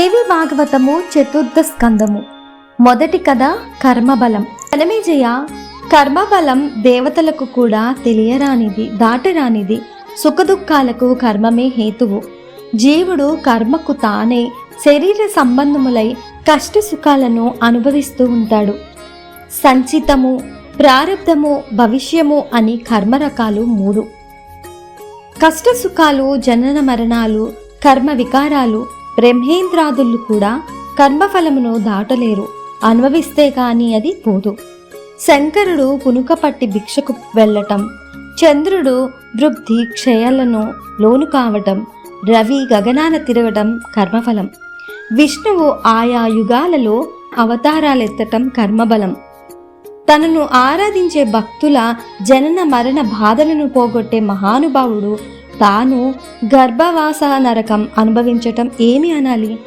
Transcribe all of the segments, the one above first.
దేవి భాగవతము చతుర్థ స్కందము. మొదటి కథ కర్మబలం. కనమేజయ కర్మబలం దేవతలకు కూడా తెలియరానిది దాటరానిది. సుఖదుఖాలకు కర్మమే హేతువు. జీవుడు కర్మకు తానే శరీర సంబంధములై కష్ట సుఖాలను అనుభవిస్తూ ఉంటాడు. సంచితము ప్రారంధము భవిష్యము అని కర్మ రకాలు మూడు. కష్ట సుఖాలు జనన మరణాలు కర్మ వికారాలు బ్రహ్మేంద్రాదులు కూడా కర్మఫలమును దాటలేరు. అనుభవిస్తే కాని అది పోదు. శంకరుడు పునుకపట్టి భిక్షకు వెళ్ళటం చంద్రుడు వృద్ధి క్షయాలను లోను కావటం రవి గగనాన తిరగటం కర్మఫలం. విష్ణువు ఆయా యుగాలలో అవతారాలెత్తటం కర్మబలం. తనను ఆరాధించే భక్తుల జనన మరణ బాధలను పోగొట్టే మహానుభావుడు తాను గర్భవాస నరకం అనుభవించటం ఏమి అనాలి?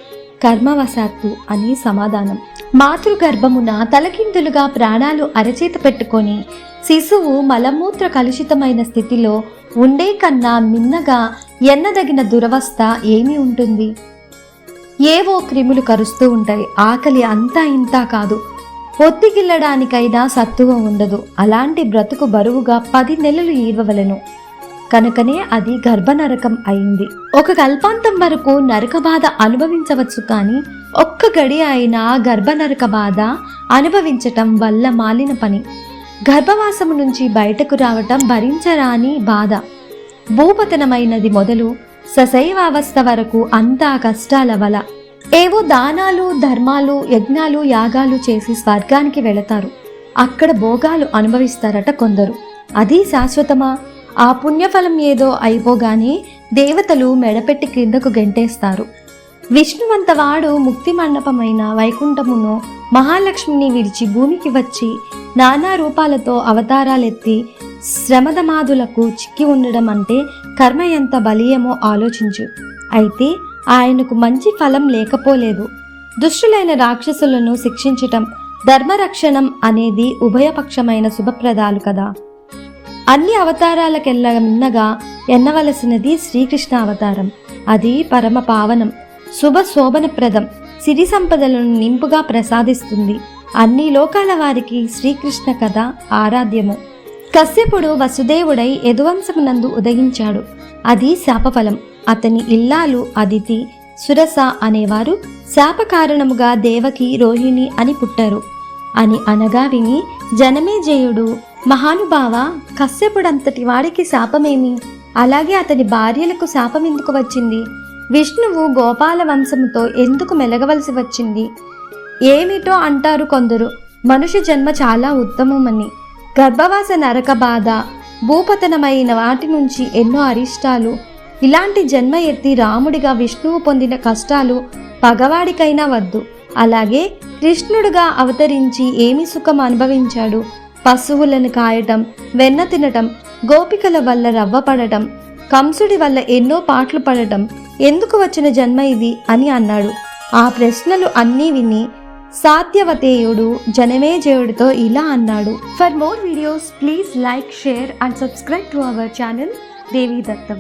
కర్మవశాత్తు అని సమాధానం. మాతృగర్భమున తలకిందులుగా ప్రాణాలు అరచేత పెట్టుకొని శిశువు మలమూత్ర కలుషితమైన స్థితిలో ఉండే కన్నా మిన్నగా ఎన్నదగిన దురవస్థ ఏమి ఉంటుంది? ఏవో క్రిములు కరుస్తూ ఉంటాయి. ఆకలి అంతా ఇంతా కాదు. పొత్తిగిల్లడానికైనా సత్తువ ఉండదు. అలాంటి బ్రతుకు బరువుగా పది నెలలు ఈవవలెను కనుకనే అది గర్భనరకం అయింది. ఒక కల్పాంతం వరకు నరక బాధ అనుభవించవచ్చు కానీ ఒక్క గడి అయినా గర్భనరక బాధ అనుభవించటం వల్ల మాలిన పని. గర్భవాసము నుంచి బయటకు రావటం భరించరాని బాధ. భూపతనమైనది మొదలు సశైవావస్థ వరకు అంతా కష్టాల వల. ఏవో దానాలు ధర్మాలు యజ్ఞాలు యాగాలు చేసి స్వర్గానికి వెళతారు. అక్కడ భోగాలు అనుభవిస్తారట కొందరు. అది శాశ్వతమా? ఆ పుణ్యఫలం ఏదో అయిపోగానే దేవతలు మెడపెట్టి క్రిందకు గెంటేస్తారు. విష్ణువంతవాడు ముక్తి మండపమైన వైకుంఠమును మహాలక్ష్మిని విడిచి భూమికి వచ్చి నానా రూపాలతో అవతారాలెత్తి శ్రమదమాదులకు చిక్కి ఉండడం అంటే కర్మ ఎంత బలీయమో ఆలోచించు. అయితే ఆయనకు మంచి ఫలం లేకపోలేదు. దుష్టులైన రాక్షసులను శిక్షించటం ధర్మరక్షణం అనేది ఉభయపక్షమైన శుభప్రదాలు కదా. అన్ని అవతారాలకెల్లా మిన్నగా ఎన్నవలసినది శ్రీకృష్ణ అవతారం. అది పరమ పావనం. శుభ శోభనప్రదం. సిరి సంపదలను నింపుగా ప్రసాదిస్తుంది. అన్ని లోకాల వారికి శ్రీకృష్ణ కథ ఆరాధ్యము. కశ్యపుడు వసుదేవుడై యదువంశమునందు ఉదయించాడు. అది శాపఫలం. అతని ఇల్లాలు అదితి సురస అనేవారు శాప కారణముగా దేవకి రోహిణి అని పుట్టారు. అని అనగా విని జనమేజయుడు మహానుభావ కశ్యపుడంతటి వాడికి శాపమేమి? అలాగే అతని భార్యలకు శాపం ఎందుకు వచ్చింది? విష్ణువు గోపాల వంశముతో ఎందుకు మెలగవలసి వచ్చింది? ఏమిటో అంటారు కొందరు. మనుష్య జన్మ చాలా ఉత్తమమని. గర్భవాస నరక బాధ భూపతనమైన వాటి నుంచి ఎన్నో అరిష్టాలు. ఇలాంటి జన్మ ఎత్తి రాముడిగా విష్ణువు పొందిన కష్టాలు పగవాడికైనా వద్దు. అలాగే కృష్ణుడుగా అవతరించి ఏమి సుఖం అనుభవించాడు? పశువులను కాయటం వెన్న తినటం గోపికల వల్ల రవ్వ పడటం కంసుడి వల్ల ఎన్నో పాటలు పడటం ఎందుకు వచ్చిన జన్మ ఇది అని అన్నాడు. ఆ ప్రశ్నలు అన్నీ విని సాత్యవతేయుడు జనమేజయుడితో ఇలా అన్నాడు. For more videos please like share and subscribe to our channel Devi Dattam